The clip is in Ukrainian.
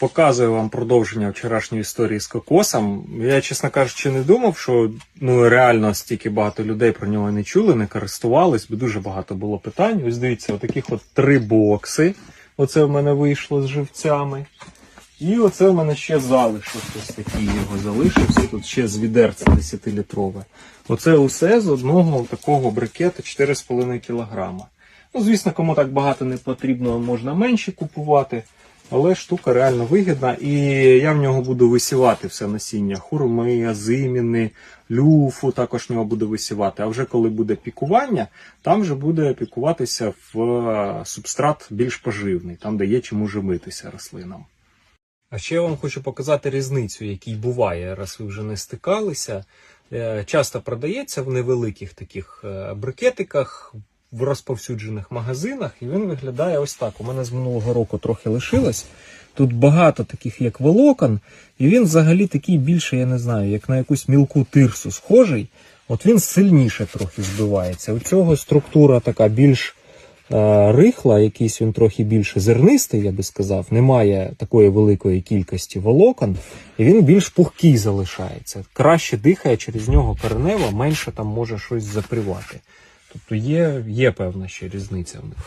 Показую вам продовження вчорашньої історії з кокосом. Я, чесно кажучи, не думав, що ну реально стільки багато людей про нього не чули, не користувались, бо дуже багато було питань. Ось дивіться, отаких от три бокси. Оце в мене вийшло з живцями. І оце в мене ще залишок. Ось такий його залишився. Тут ще з відерця 10-літрове. Оце усе з одного такого брикета 4,5 кг. Ну, звісно, кому так багато не потрібно, можна менше купувати. Але штука реально вигідна, і я в нього буду висівати все насіння хурми, азиміни, люфу також в нього буду висівати. А вже коли буде пікування, там вже буде пікуватися в е, субстрат більш поживний, там де є чому живитися рослинам. А ще я вам хочу показати різницю, який буває, раз ви вже не стикалися. Е, Часто продається в невеликих таких е, брикетиках в розповсюджених магазинах, і він виглядає ось так. У мене з минулого року трохи лишилось. Тут багато таких як волокон, і він взагалі такий більше, я не знаю, як на якусь мілку тирсу схожий. От він сильніше трохи збивається. У цього структура така більш е, рихла, якийсь він трохи більше зернистий, я би сказав. Немає такої великої кількості волокон, і він більш пухкий залишається. Краще дихає через нього коренево, менше там може щось запривати. Тобто є, є певна ще різниця в них.